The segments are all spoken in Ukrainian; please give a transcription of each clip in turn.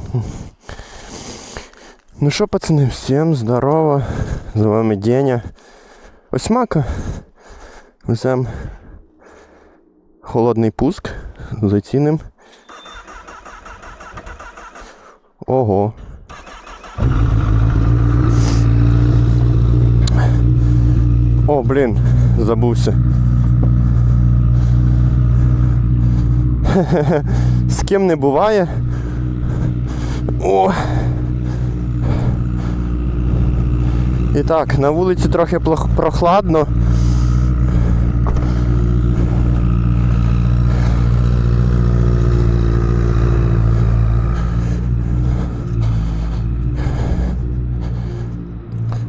Ну що, пацани, всім здорово. З вами Деня. Осьмака. Везем холодний пуск. Заціним. Ого. О, блін, забувся. З ким не буває. О. І так, на вулиці трохи прохладно.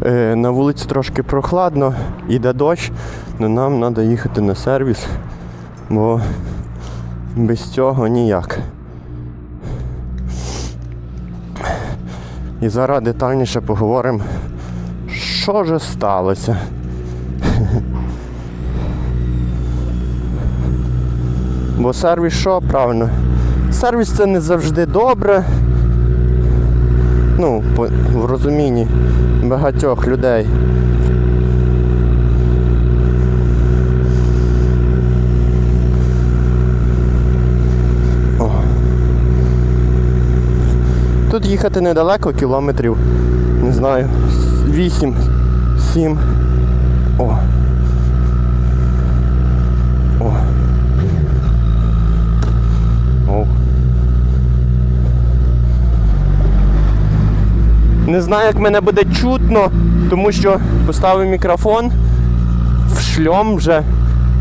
Е, на вулиці трошки прохладно, іде дощ, але нам треба їхати на сервіс, бо без цього ніяк. І зараз детальніше поговоримо, що же сталося. Бо сервіс що, правильно? Сервіс це не завжди добре. Ну, в розумінні багатьох людей. Тут їхати недалеко, кілометрів, не знаю, 8, 7. О. О. О. Не знаю, як мене буде чутно, тому що поставив мікрофон в шльом вже.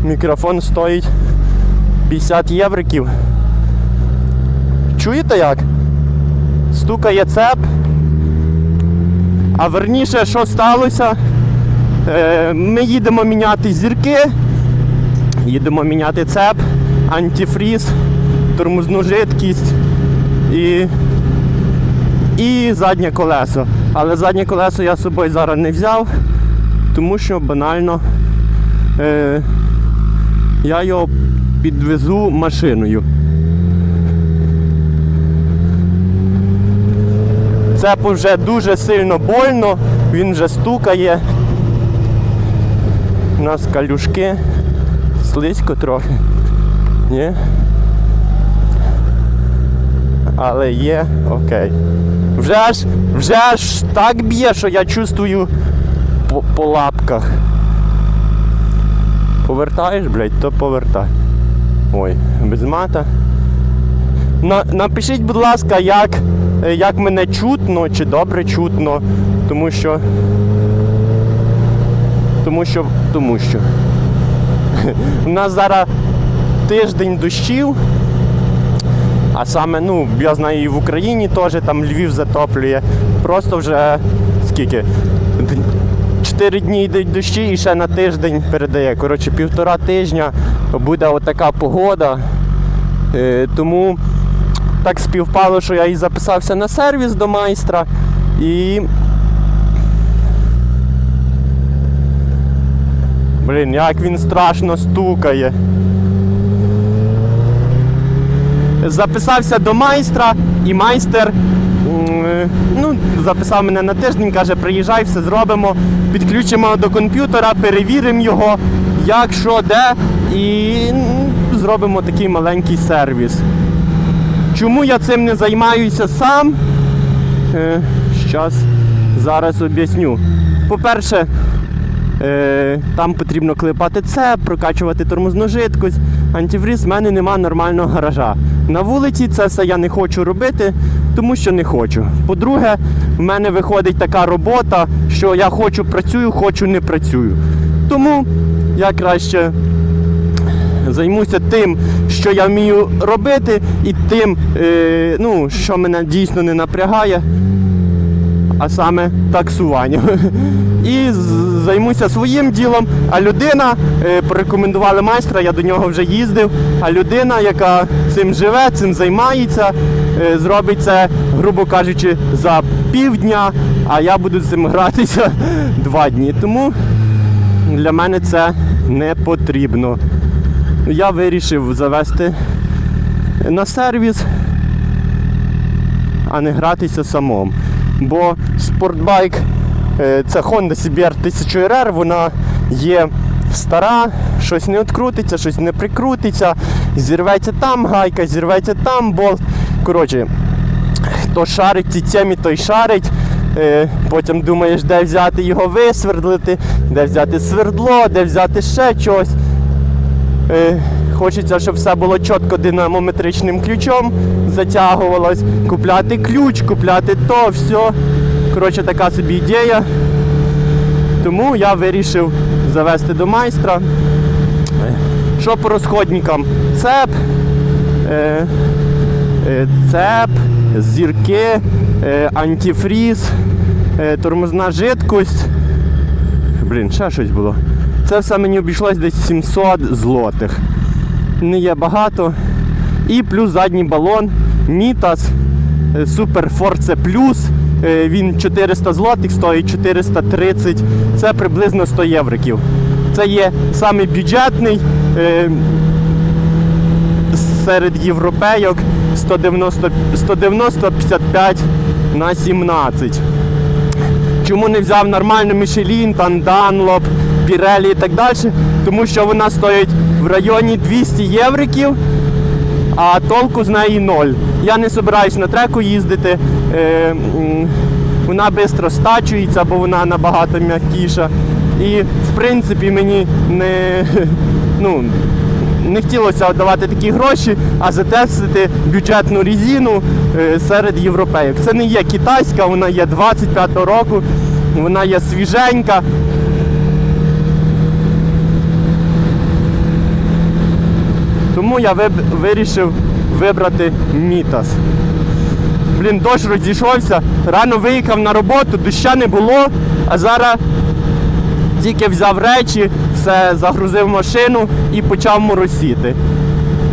Мікрофон стоїть 50 євриків. Чуєте як? Стукає цеп. А верніше, що сталося? Е, ми їдемо міняти зірки, їдемо міняти цеп, антифріз, тормозну жидкість і і заднє колесо. Але заднє колесо я з собою зараз не взяв, тому що банально е, я його підвезу машиною. Це вже дуже сильно больно, він вже стукає. У нас калюшки, слизько трохи. Ні? Але є окей. Вже ж, вже ж так б'є, що я чувствую по, по лапках. Повертаєш, блядь, то повертай. Ой, без мата. На, напишіть, будь ласка, як, як мене чутно чи добре чутно, тому що. Тому що. Тому що. У нас зараз тиждень дощів. А саме, ну, я знаю, і в Україні теж там Львів затоплює. Просто вже скільки? Чотири дні йдуть дощі і ще на тиждень передає. Коротше, півтора тижня буде отака погода. Е, тому так співпало, що я і записався на сервіс до майстра. І. Блін, як він страшно стукає. записався до майстра, і майстер е, ну, записав мене на тиждень, каже, приїжджай, все зробимо, підключимо до комп'ютера, перевіримо його, як, що, де, і зробимо такий маленький сервіс. Чому я цим не займаюся сам? Е, щас, зараз об'ясню. По-перше, Е, там потрібно клепати цеп, прокачувати тормозну жидкость. Антифріз в мене нема нормального гаража. На вулиці це все я не хочу робити, тому що не хочу. По-друге, в мене виходить така робота, що я хочу працюю, хочу не працюю. Тому я краще займуся тим, що я вмію робити, і тим, е, ну, що мене дійсно не напрягає а саме таксуванням. І займуся своїм ділом. А людина е, порекомендували майстра, я до нього вже їздив. А людина, яка цим живе, цим займається, е, зробить це, грубо кажучи, за півдня, а я буду з цим гратися два дні. Тому для мене це не потрібно. Я вирішив завести на сервіс. а не гратися самому. Бо спортбайк е, це Honda CBR 1000 RR, вона є стара, щось не відкрутиться, щось не прикрутиться, зірветься там гайка, зірветься там болт. Коротше, хто шарить ці темі, той шарить. Е, Потім думаєш, де взяти його висвердлити, де взяти свердло, де взяти ще щось. Е, Хочеться, щоб все було чітко динамометричним ключом затягувалось. Купляти ключ, купляти то, все. Коротше, така собі ідея. Тому я вирішив завести до майстра. Що по розходникам? Цеп, е, е, цеп, зірки, антифріз, тормозна жидкость. Блін, ще щось було. Це все мені обійшлось десь 700 злотих. Не є багато. І плюс задній балон Мітас Super Force Plus. Він 400 злотих стоїть 430. Це приблизно 100 євриків. Це є самий бюджетний е, серед європейок 190 190 55 на 17. Чому не взяв нормальну Michelin, там Dunlop, Pirelli і так далі? Тому що вона стоїть в районі 200 євриків, а толку з неї ноль. Я не збираюсь на треку їздити. Е, вона швидко стачується, бо вона набагато м'якіша. І в принципі мені не, ну, не хотілося давати такі гроші, а затестити бюджетну резину е, серед європейок. Це не є китайська, вона є 25-го року, вона є свіженька. Тому я вирішив вибрати Мітас. Блін, дощ розійшовся, рано виїхав на роботу, доща не було, а зараз тільки взяв речі, все загрузив машину і почав моросіти.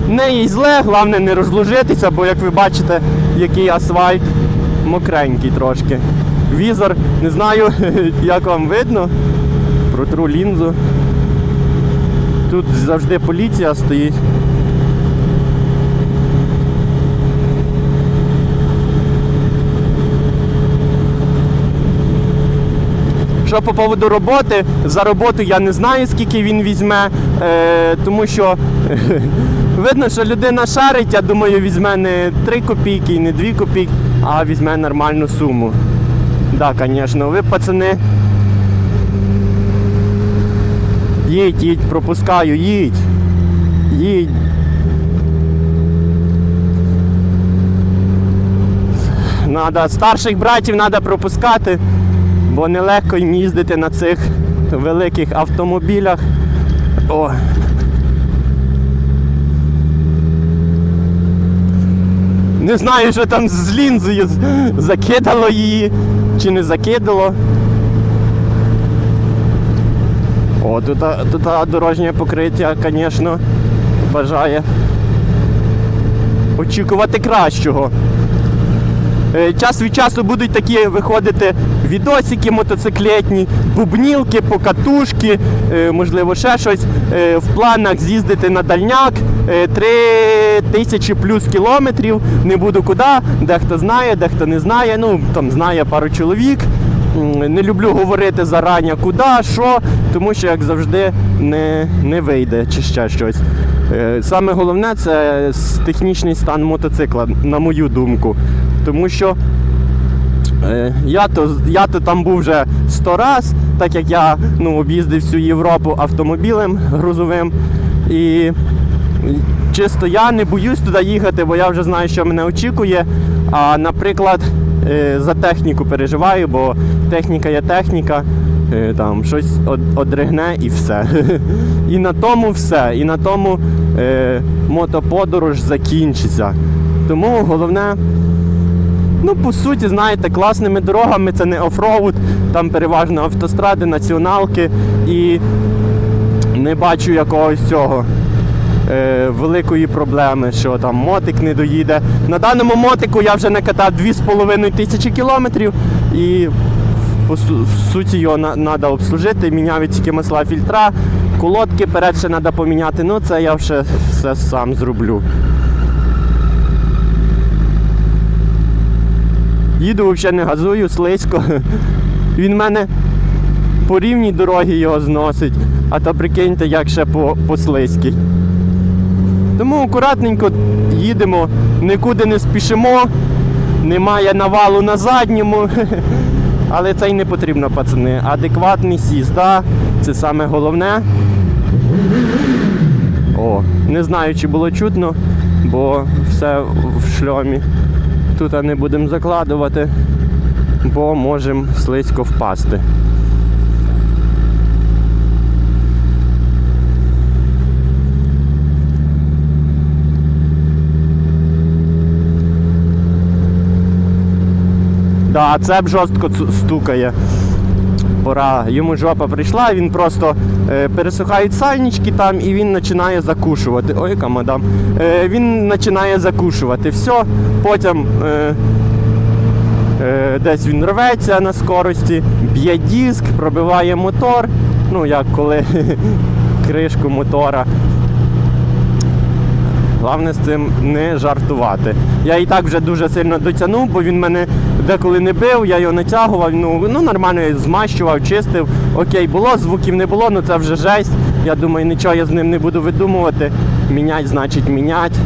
Не їй зле, головне не розложитися, бо як ви бачите, який асфальт мокренький трошки. Візор, не знаю, як вам видно. Протру лінзу. Тут завжди поліція стоїть. Що по поводу роботи, за роботу я не знаю, скільки він візьме, е, тому що видно, що людина шарить, я думаю, візьме не 3 копійки, не 2 копійки, а візьме нормальну суму. Так, да, звісно, ви пацани. Їдь, їдь, пропускаю, їдь. Їдь. Надо старших братів треба пропускати, бо нелегко їм їздити на цих великих автомобілях. О. Не знаю, що там з лінзою закидало її чи не закидало. О, тут, тут дорожнє покриття, звісно, бажає очікувати кращого. Е, Час від часу будуть такі виходити відосики мотоциклетні, бубнілки, покатушки, е, можливо, ще щось. Е, В планах з'їздити на дальняк 3 тисячі плюс кілометрів. Не буду куди, дехто знає, дехто не знає. Ну, там знає пару чоловік. Не люблю говорити зарані куди, що, тому що, як завжди, не, не вийде чи ще щось. Саме головне це технічний стан мотоцикла, на мою думку. Тому що е, я то, я то там був вже сто раз, так як я ну, об'їздив всю Європу автомобілем грузовим. І чисто я не боюсь туди їхати, бо я вже знаю, що мене очікує. А наприклад, е, за техніку переживаю, бо техніка є техніка, е, там щось одригне і все. І на тому все. І на тому мотоподорож закінчиться. Тому головне. Ну, по суті, знаєте, класними дорогами це не офроуд, там переважно автостради, націоналки і не бачу якогось цього е, великої проблеми, що там мотик не доїде. На даному мотику я вже накатав 2,5 тисячі кілометрів і по суті його треба обслужити, міняю тільки масла фільтра, колодки перед ще треба поміняти. Ну це я вже все сам зроблю. Їду взагалі не газую, слизько. Він мене по рівній дорогі його зносить, а то прикиньте, як ще по, по слизькій. Тому акуратненько їдемо, нікуди не спішимо, немає навалу на задньому. Але це й не потрібно, пацани. Адекватний сізда, це саме головне. О, не знаю, чи було чутно, бо все в шльомі. Тут не будемо закладувати, бо можемо слизько впасти. Да, це б жорстко стукає. Пора. Йому жопа прийшла, він просто е, пересухають сальнички там і він починає закушувати. Ой, яка мадам. Е, він починає закушувати. Все, потім е, е, десь він рветься на скорості, б'є диск, пробиває мотор. Ну, як коли кришку мотора. Головне з цим не жартувати. Я і так вже дуже сильно дотягнув, бо він мене деколи не бив, я його натягував, ну, ну нормально змащував, чистив. Окей, було, звуків не було, ну це вже жесть. Я думаю, нічого я з ним не буду видумувати. Мінять, значить, мінять.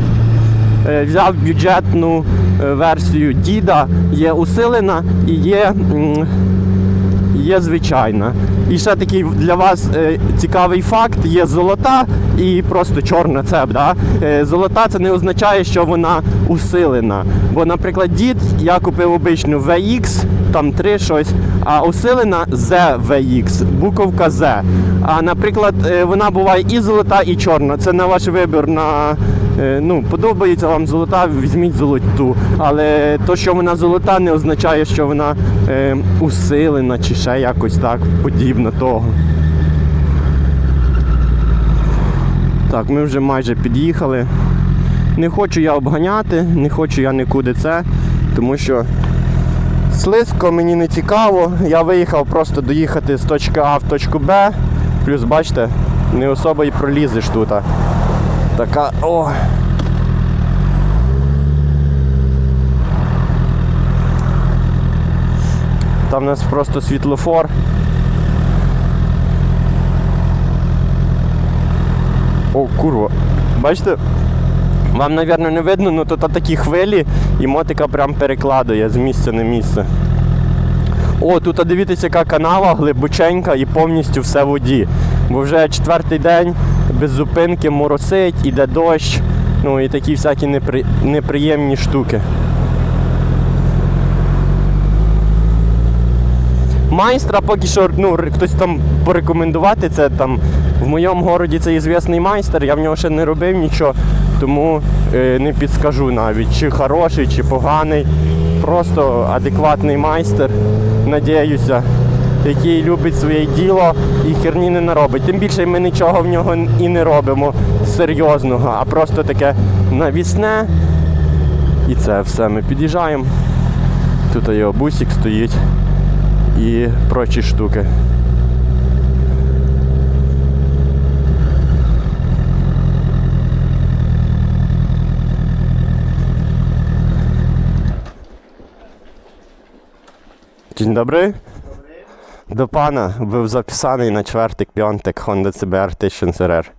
Е, Взяв бюджетну е, версію діда, є усилена і є. Є звичайна. І ще такий для вас е, цікавий факт: є золота і просто чорна цеп. Да? Е, золота це не означає, що вона усилена. Бо, наприклад, дід я купив обичну VX, там 3 щось, а усилена ZVX, буковка Z. А наприклад, е, вона буває і золота, і чорна. Це на ваш вибір. на ну, подобається вам золота, візьміть золоту. Але то, що вона золота, не означає, що вона е, усилена чи ще якось так подібно того. Так, ми вже майже під'їхали. Не хочу я обганяти, не хочу я нікуди це, тому що слизько мені не цікаво. Я виїхав просто доїхати з точки А в точку Б. Плюс, бачите, не особо і пролізеш тут. Така. О. Там у нас просто світлофор. О, курва. Бачите? Вам, мабуть, не видно, але тут такі хвилі і мотика прям перекладує з місця на місце. О, тут дивіться, яка канава глибоченька і повністю все в воді. Бо вже четвертий день без зупинки моросить, іде дощ, ну і такі всякі непри... неприємні штуки. Майстра поки що ну, хтось там порекомендувати це там. В моєму городі це ізвісний майстер, я в нього ще не робив нічого, тому е, не підскажу навіть, чи хороший, чи поганий. Просто адекватний майстер, надіюся, який любить своє діло і херні не наробить. Тим більше ми нічого в нього і не робимо серйозного, а просто таке навісне. І це все ми під'їжджаємо. Тут його бусик стоїть і прочі штуки. Dzień dobry. До пана був записаний на чвертик піонтик Honda CBR 1000 RR.